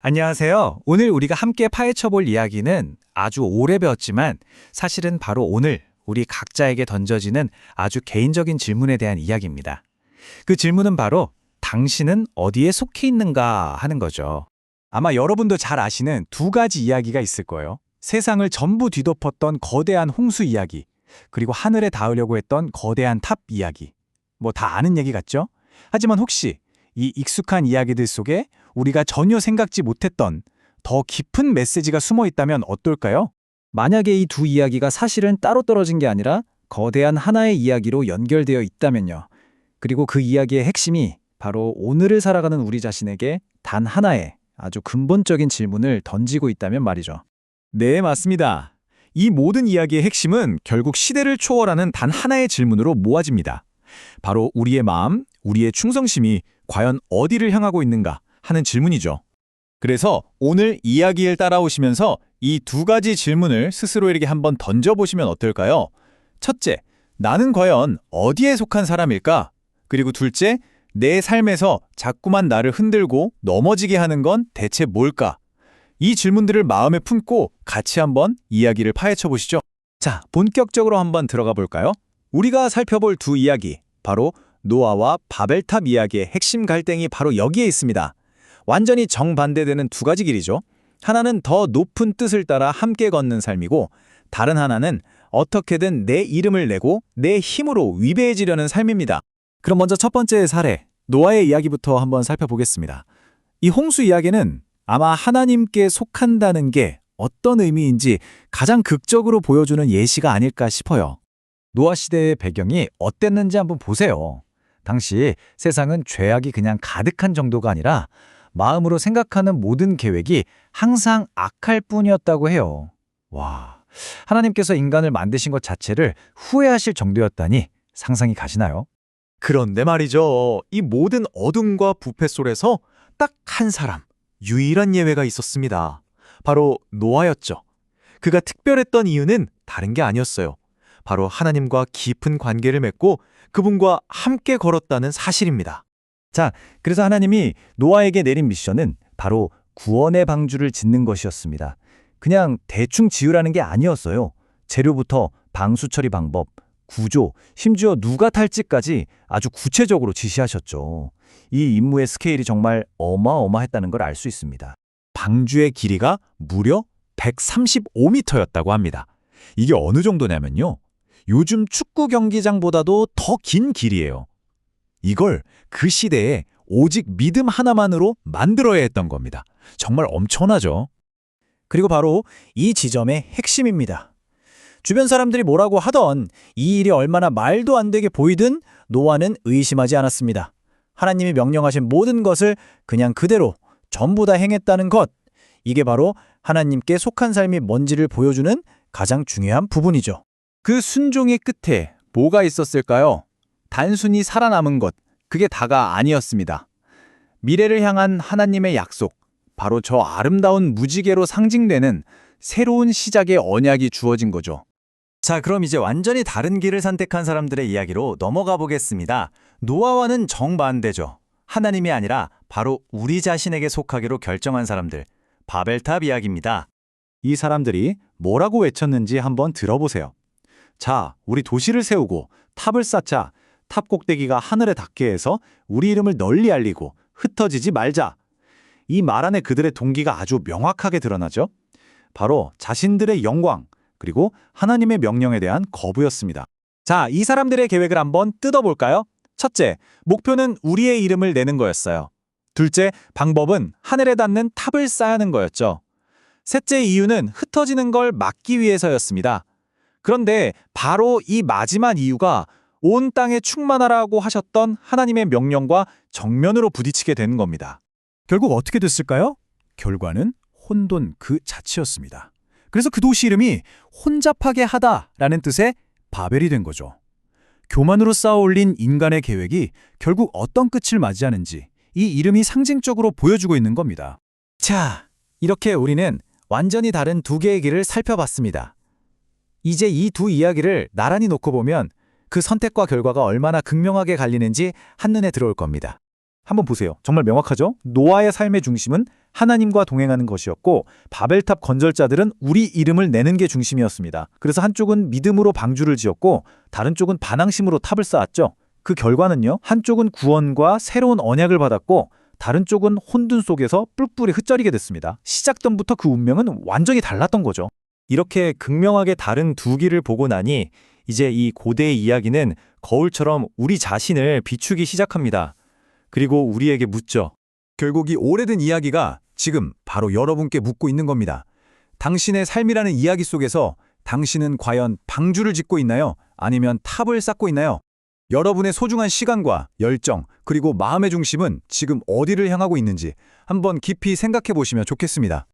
안녕하세요. 오늘 우리가 함께 파헤쳐 볼 이야기는 아주 오래 배웠지만 사실은 바로 오늘 우리 각자에게 던져지는 아주 개인적인 질문에 대한 이야기입니다. 그 질문은 바로 당신은 어디에 속해 있는가 하는 거죠. 아마 여러분도 잘 아시는 두 가지 이야기가 있을 거예요. 세상을 전부 뒤덮었던 거대한 홍수 이야기, 그리고 하늘에 닿으려고 했던 거대한 탑 이야기. 뭐 다 아는 얘기 같죠? 하지만 혹시 이 익숙한 이야기들 속에 우리가 전혀 생각지 못했던 더 깊은 메시지가 숨어 있다면 어떨까요? 만약에 이 두 이야기가 사실은 따로 떨어진 게 아니라 거대한 하나의 이야기로 연결되어 있다면요. 그리고 그 이야기의 핵심이 바로 오늘을 살아가는 우리 자신에게 단 하나의 아주 근본적인 질문을 던지고 있다면 말이죠. 네, 맞습니다. 이 모든 이야기의 핵심은 결국 시대를 초월하는 단 하나의 질문으로 모아집니다. 바로 우리의 마음, 우리의 충성심이 과연 어디를 향하고 있는가 하는 질문이죠. 그래서 오늘 이야기를 따라오시면서 이 두 가지 질문을 스스로에게 한번 던져보시면 어떨까요? 첫째, 나는 과연 어디에 속한 사람일까? 그리고 둘째, 내 삶에서 자꾸만 나를 흔들고 넘어지게 하는 건 대체 뭘까? 이 질문들을 마음에 품고 같이 한번 이야기를 파헤쳐 보시죠. 자, 본격적으로 한번 들어가 볼까요? 우리가 살펴볼 두 이야기, 바로 노아와 바벨탑 이야기의 핵심 갈등이 바로 여기에 있습니다. 완전히 정반대되는 두 가지 길이죠. 하나는 더 높은 뜻을 따라 함께 걷는 삶이고 다른 하나는 어떻게든 내 이름을 내고 내 힘으로 위배해지려는 삶입니다. 그럼 먼저 첫 번째 사례, 노아의 이야기부터 한번 살펴보겠습니다. 이 홍수 이야기는 아마 하나님께 속한다는 게 어떤 의미인지 가장 극적으로 보여주는 예시가 아닐까 싶어요. 노아 시대의 배경이 어땠는지 한번 보세요. 당시 세상은 죄악이 그냥 가득한 정도가 아니라 마음으로 생각하는 모든 계획이 항상 악할 뿐이었다고 해요. 와, 하나님께서 인간을 만드신 것 자체를 후회하실 정도였다니 상상이 가시나요? 그런데 말이죠. 이 모든 어둠과 부패 속에서 딱 한 사람, 유일한 예외가 있었습니다. 바로 노아였죠. 그가 특별했던 이유는 다른 게 아니었어요. 바로 하나님과 깊은 관계를 맺고 그분과 함께 걸었다는 사실입니다. 자, 그래서 하나님이 노아에게 내린 미션은 바로 구원의 방주를 짓는 것이었습니다. 그냥 대충 지으라는 게 아니었어요. 재료부터 방수 처리 방법, 구조, 심지어 누가 탈지까지 아주 구체적으로 지시하셨죠. 이 임무의 스케일이 정말 어마어마했다는 걸 알 수 있습니다. 방주의 길이가 무려 135m였다고 합니다. 이게 어느 정도냐면요. 요즘 축구 경기장보다도 더 긴 길이에요. 이걸 그 시대에 오직 믿음 하나만으로 만들어야 했던 겁니다. 정말 엄청나죠? 그리고 바로 이 지점의 핵심입니다. 주변 사람들이 뭐라고 하던 이 일이 얼마나 말도 안 되게 보이든 노아는 의심하지 않았습니다. 하나님이 명령하신 모든 것을 그냥 그대로 전부 다 행했다는 것. 이게 바로 하나님께 속한 삶이 뭔지를 보여주는 가장 중요한 부분이죠. 그 순종의 끝에 뭐가 있었을까요? 단순히 살아남은 것, 그게 다가 아니었습니다. 미래를 향한 하나님의 약속, 바로 저 아름다운 무지개로 상징되는 새로운 시작의 언약이 주어진 거죠. 자, 그럼 이제 완전히 다른 길을 선택한 사람들의 이야기로 넘어가 보겠습니다. 노아와는 정반대죠. 하나님이 아니라 바로 우리 자신에게 속하기로 결정한 사람들, 바벨탑 이야기입니다. 이 사람들이 뭐라고 외쳤는지 한번 들어보세요. 자, 우리 도시를 세우고 탑을 쌓자. 탑 꼭대기가 하늘에 닿게 해서 우리 이름을 널리 알리고 흩어지지 말자. 이 말 안에 그들의 동기가 아주 명확하게 드러나죠. 바로 자신들의 영광, 그리고 하나님의 명령에 대한 거부였습니다. 자, 이 사람들의 계획을 한번 뜯어볼까요? 첫째, 목표는 우리의 이름을 내는 거였어요. 둘째, 방법은 하늘에 닿는 탑을 쌓는 거였죠. 셋째 이유는 흩어지는 걸 막기 위해서였습니다. 그런데 바로 이 마지막 이유가 온 땅에 충만하라고 하셨던 하나님의 명령과 정면으로 부딪히게 되는 겁니다. 결국 어떻게 됐을까요? 결과는 혼돈 그 자체였습니다. 그래서 그 도시 이름이 혼잡하게 하다라는 뜻의 바벨이 된 거죠. 교만으로 쌓아 올린 인간의 계획이 결국 어떤 끝을 맞이하는지 이 이름이 상징적으로 보여주고 있는 겁니다. 자, 이렇게 우리는 완전히 다른 두 개의 길을 살펴봤습니다. 이제 이 두 이야기를 나란히 놓고 보면 그 선택과 결과가 얼마나 극명하게 갈리는지 한눈에 들어올 겁니다. 한번 보세요. 정말 명확하죠? 노아의 삶의 중심은 하나님과 동행하는 것이었고 바벨탑 건설자들은 우리 이름을 내는 게 중심이었습니다. 그래서 한쪽은 믿음으로 방주를 지었고 다른 쪽은 반항심으로 탑을 쌓았죠. 그 결과는요. 한쪽은 구원과 새로운 언약을 받았고 다른 쪽은 혼돈 속에서 뿔뿔이 흩저리게 됐습니다. 시작전부터 그 운명은 완전히 달랐던 거죠. 이렇게 극명하게 다른 두 길을 보고 나니 이제 이 고대의 이야기는 거울처럼 우리 자신을 비추기 시작합니다. 그리고 우리에게 묻죠. 결국 이 오래된 이야기가 지금 바로 여러분께 묻고 있는 겁니다. 당신의 삶이라는 이야기 속에서 당신은 과연 방주를 짓고 있나요? 아니면 탑을 쌓고 있나요? 여러분의 소중한 시간과 열정, 그리고 마음의 중심은 지금 어디를 향하고 있는지 한번 깊이 생각해 보시면 좋겠습니다.